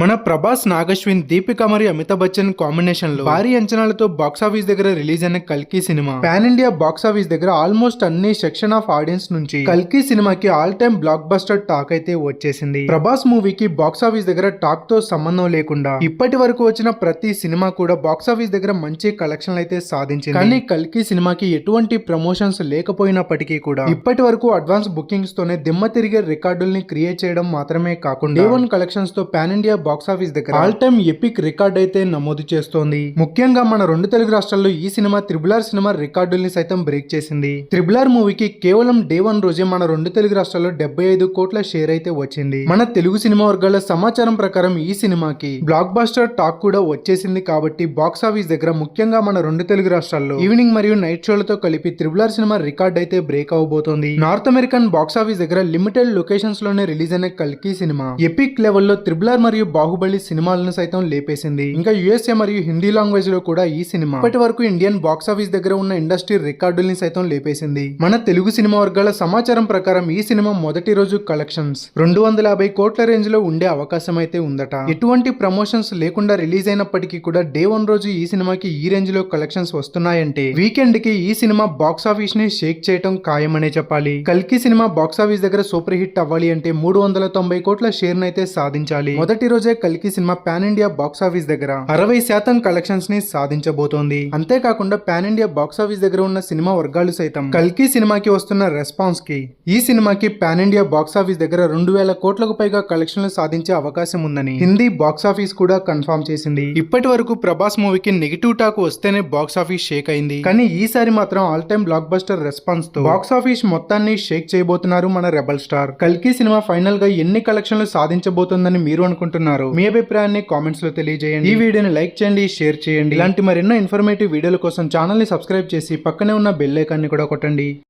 మన ప్రభాస్ నాగశ్విన్ దీపిక మరియు అమితాబ్ బచ్చన్ కాంబినేషన్లో భారీ అంచనాలతో బాక్సాఫీస్ దగ్గర రిలీజ్ అయిన కల్కి సినిమా. పాన్ ఇండియా బాక్సాఫీస్ దగ్గర ఆల్మోస్ట్ అన్ని సెక్షన్ ఆఫ్ ఆడియన్స్ నుంచి కల్కి సినిమాకి all time blockbuster talk అయితే వచ్చేసింది. ప్రభాస్ మూవీకి బాక్సాఫీస్ దగ్గర టాక్తో సంబంధం లేకుండా ఇప్పటి వరకు వచ్చిన ప్రతి సినిమా కూడా బాక్సాఫీస్ దగ్గర మంచి కలెక్షన్లు అయితే సాధించింది. కానీ కల్కి సినిమాకి ఎటువంటి ప్రమోషన్స్ లేకపోయినప్పటికీ కూడా ఇప్పటి వరకు అడ్వాన్స్ బుకింగ్స్ తోనే దిమ్మ తిరిగే రికార్డుల్ని క్రియేట్ చేయడం మాత్రమే కాకుండా డే వన్ కలెక్షన్స్తో పాన్ ఇండియా బాక్స్ ఆఫీస్ దగ్గర. ఆల్ టైమ్ ఎపిక్ రికార్డ్ అయితే నమోదు చేస్తోంది. ముఖ్యంగా మన రెండు తెలుగు రాష్ట్రాల్లో ఈ సినిమా త్రిబులార్ సినిమా రికార్డుల్ని సైతం బ్రేక్ చేసింది. త్రిబులార్ మూవీకి కేవలం డే వన్ రోజే మన రెండు తెలుగు రాష్ట్రాల్లో డెబ్బై ఐదు కోట్ల షేర్ అయితే వచ్చింది. మన తెలుగు సినిమా వర్గాల సమాచారం ప్రకారం ఈ సినిమాకి బ్లాక్ బాస్టర్ టాక్ కూడా వచ్చేసింది కాబట్టి బాక్స్ ఆఫీస్ దగ్గర ముఖ్యంగా మన రెండు తెలుగు రాష్ట్రాల్లో ఈవినింగ్ మరియు నైట్ షోలతో కలిపి త్రిబులార్ సినిమా రికార్డ్ అయితే బ్రేక్ అవబోతోంది. నార్త్ అమెరికన్ బాక్స్ ఆఫీస్ దగ్గర లిమిటెడ్ లొకేషన్స్లోనే రిలీజ్ అయిన కల్కి సినిమా. ఎపిక్ లెవెల్లో త్రిబులార్ మరియు బాహుబలి సినిమాలను సైతం లేపేసింది. ఇంకా యుఎస్ఏ మరియు హిందీ లాంగ్వేజ్లో కూడా ఈ సినిమా. ఇప్పటి వరకు ఇండియన్ బాక్స్ ఆఫీస్ దగ్గర ఉన్న ఇండస్ట్రీ రికార్డుల్ని సైతం లేపేసింది. మన తెలుగు సినిమా వర్గాల సమాచారం ప్రకారం ఈ సినిమా మొదటి రోజు కలెక్షన్స్. రెండు వందల యాభై కోట్ల రేంజ్లో ఉండే అవకాశం అయితే ఉందట. ఎటువంటి ప్రమోషన్స్ లేకుండా రిలీజ్ అయినప్పటికీ కూడా డే వన్ రోజు ఈ సినిమాకి ఈ రేంజ్లో కలెక్షన్స్ వస్తున్నాయంటే వీకెండ్కి ఈ సినిమా బాక్స్ ఆఫీస్ని షేక్ చేయటం ఖాయమనే చెప్పాలి. కల్కి సినిమా బాక్స్ ఆఫీస్ దగ్గర సూపర్ హిట్ అవ్వాలి అంటే మూడు వందల తొంభై కోట్ల షేర్ అయితే సాధించాలి. మొదటి రోజు కల్కి cinema pan India box office దగ్గర అరవై శాతం కలెక్షన్స్ని సాధించబోతోంది. అంతేకాకుండా పాన్ ఇండియా బాక్స్ ఆఫీస్ దగ్గర ఉన్న సినిమా వర్గాలు సైతం కల్కి సినిమాకి వస్తున్న రెస్పాన్స్కి ఈ సినిమాకి పాన్ ఇండియా బాక్స్ ఆఫీస్ దగ్గర రెండు వేల కోట్లకు పైగా కలెక్షన్లు సాధించే అవకాశం ఉందని హిందీ బాక్స్ ఆఫీస్ కూడా కన్ఫర్మ్ చేసింది. ఇప్పటి వరకు ప్రభాస్ మూవీకి నెగిటివ్ టాక్ వస్తేనే బాక్స్ ఆఫీస్ షేక్ అయింది. కానీ ఈసారి మాత్రం ఆల్ టైమ్ బ్లాక్ బస్టర్ రెస్పాన్స్తో బాక్స్ ఆఫీస్ మొత్తాన్ని షేక్ చేయబోతున్నారు మన రెబల్ స్టార్. కల్కి సినిమా ఫైనల్గా ఎన్ని కలెక్షన్లు సాధించబోతుందని మీరు అనుకుంటున్నారు? అనుకుంటున్నారు మీ అభిప్రాయాన్ని కామెంట్స్లో తెలియజేయండి. ఈ వీడియోని లైక్ చేయండి షేర్ చేయండి. ఇలాంటి మరెన్నో ఇన్ఫర్మేటివ్ వీడియోల కోసం ఛానల్ని సబ్స్క్రైబ్ చేసి పక్కనే ఉన్న బెల్ ఐకాన్ని కూడా కొట్టండి.